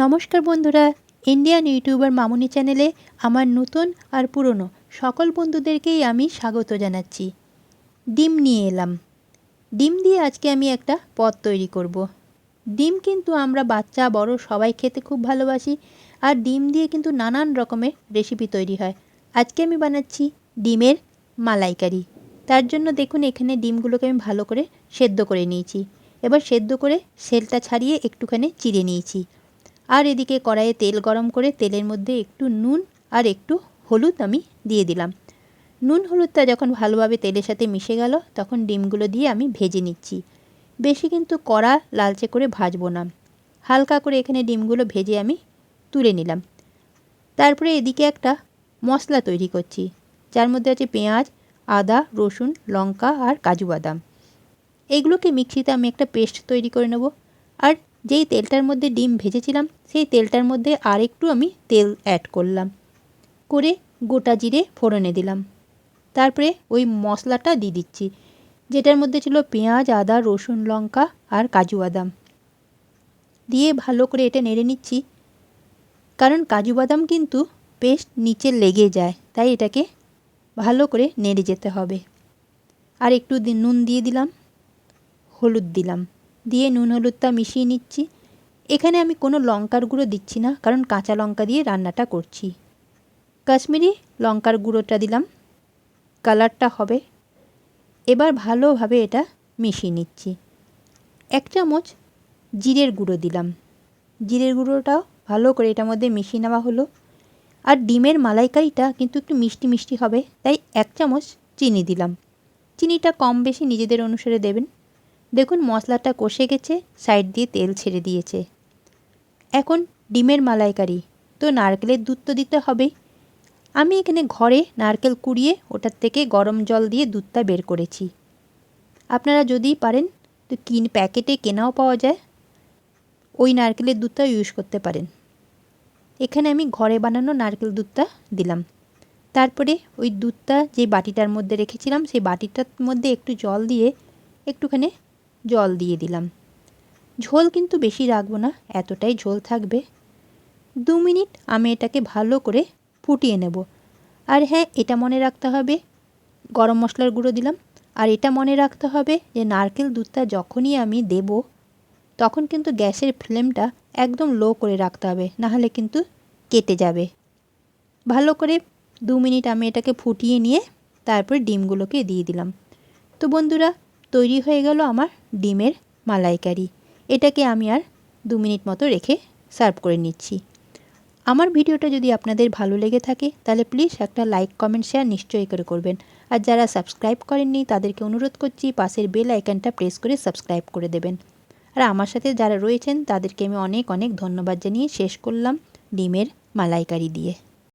নমস্কার বন্ধুরা Indian YouTuber মামুনি চ্যানেলে আমার নতুন আর পুরনো সকল বন্ধুদেরকেই আমি স্বাগত জানাচ্ছি। ডিম নিয়ে এলাম। ডিম দিয়ে আজকে আমি একটা পদ তৈরি করব। ডিম কিন্তু আমরা বাচ্চা, বড় সবাই খেতে খুব ভালোবাসি আর ডিম দিয়ে কিন্তু নানান রকমের রেসিপি তৈরি হয়। আজকে আমি বানাচ্ছি ডিমের মালাইকারি। তার জন্য দেখুন, এখানে ডিমগুলোকে আমি ভালো করে সেদ্ধ করে নিয়েছি। এবার সেদ্ধ করে সেলটা ছাড়িয়ে একটুখানি চিড়ে নিয়েছি। আর এদিকে কড়াইয়ে তেল গরম করে তেলের মধ্যে একটু নুন আর একটু হলুদ আমি দিয়ে দিলাম। নুন হলুদটা যখন ভালোভাবে তেলের সাথে মিশে গেল, তখন ডিমগুলো দিয়ে আমি ভেজে নিচ্ছি। বেশি কিন্তু কড়া লালচে করে ভাজবো না। হালকা করে এখানে ডিমগুলো ভেজে আমি তুলে নিলাম। তারপরে এদিকে একটা মশলা তৈরি করছি, যার মধ্যে আছে পেঁয়াজ, আদা, রসুন, লঙ্কা আর কাজু বাদাম। এগুলোকে মিক্সিতে আমি একটা পেস্ট তৈরি করে নেব। আর যেই তেলটার মধ্যে ডিম ভেজেছিলাম, সেই তেলটার মধ্যে আর একটু আমি তেল অ্যাড করলাম। করে গোটা জিরে ফোড়নে দিলাম। তারপরে ওই মশলাটা দিয়ে দিচ্ছি, যেটার মধ্যে ছিল পেঁয়াজ, আদা, রসুন, লঙ্কা আর কাজু বাদাম। দিয়ে ভালো করে এটা নেড়ে নিচ্ছি, কারণ কাজু বাদাম কিন্তু পেস্ট নিচে লেগে যায়, তাই এটাকে ভালো করে নেড়ে যেতে হবে। আর একটু নুন দিয়ে দিলাম, হলুদ দিলাম। দিয়ে নুন হলুদটা মিশিয়ে নিচ্ছি। এখানে আমি কোনো লঙ্কার গুঁড়ো দিচ্ছি না, কারণ কাঁচা লঙ্কা দিয়ে রান্নাটা করছি। কাশ্মীরি লঙ্কার গুঁড়োটা দিলাম। কালারটা হবে। এবার ভালোভাবে এটা মিশিয়ে নিচ্ছি। এক চামচ জিরের গুঁড়ো দিলাম। জিরের গুঁড়োটাও ভালো করে এটার মধ্যে মিশিয়ে নেওয়া হলো। আর ডিমের মালাইকারিটা কিন্তু একটু মিষ্টি মিষ্টি হবে, তাই এক চামচ চিনি দিলাম। চিনিটা কম বেশি নিজেদের অনুসারে দেবেন। দেখুন মশলাটা কষে গেছে সাইড দিয়ে তেল ছেড়ে দিয়েছে। এখন ডিমের মালাইকারি, তো নারকেলের দুধ তো দিতে হবেই আমি এখানে ঘরে নারকেল কুড়িয়ে ওটার থেকে গরম জল দিয়ে দুধটা বের করেছি। আপনারা যদি পারেন, তো কিন প্যাকেটে কেনাও পাওয়া যায়। ওই নারকেলের দুধটা ইউজ করতে পারেন। এখানে আমি ঘরে বানানো নারকেল দুধটা দিলাম। তারপরে ওই দুধটা যে বাটিটার মধ্যে রেখেছিলাম, সেই বাটিটার মধ্যে একটু জল দিয়ে একটুখানি জল দিয়ে দিলাম। ঝোল কিন্তু বেশি রাখব না, এতটাই ঝোল থাকবে। দু মিনিট আমি এটাকে ভালো করে ফুটিয়ে নেব। আর হ্যাঁ এটা মনে রাখতে হবে, গরম মশলার গুঁড়ো দিলাম। আর এটা মনে রাখতে হবে যে, নারকেল দুধটা যখনই আমি দেব, তখন কিন্তু গ্যাসের ফ্লেমটা একদম লো করে রাখতে হবে নাহলে কিন্তু কেটে যাবে। ভালো করে দু মিনিট আমি এটাকে ফুটিয়ে নিয়ে তারপর ডিমগুলোকে দিয়ে দিলাম। তো বন্ধুরা, তৈরি হয়ে গেল আমার ডিমের মালাইকারি। এটাকে আমি আর দু মিনিট মতো রেখে সার্ভ করে নিচ্ছি। আমার ভিডিওটা যদি আপনাদের ভালো লেগে থাকে, তাহলে প্লিজ একটা লাইক, কমেন্ট, শেয়ার নিশ্চয়ই করে করবেন। আর যারা সাবস্ক্রাইব করেননি, তাদেরকে অনুরোধ করছি পাশের বেল আইকনটা প্রেস করে সাবস্ক্রাইব করে দেবেন। আর আমার সাথে যারা রয়েছেন, তাদেরকে আমি অনেক অনেক ধন্যবাদ জানিয়ে শেষ করলাম ডিমের মালাইকারি দিয়ে।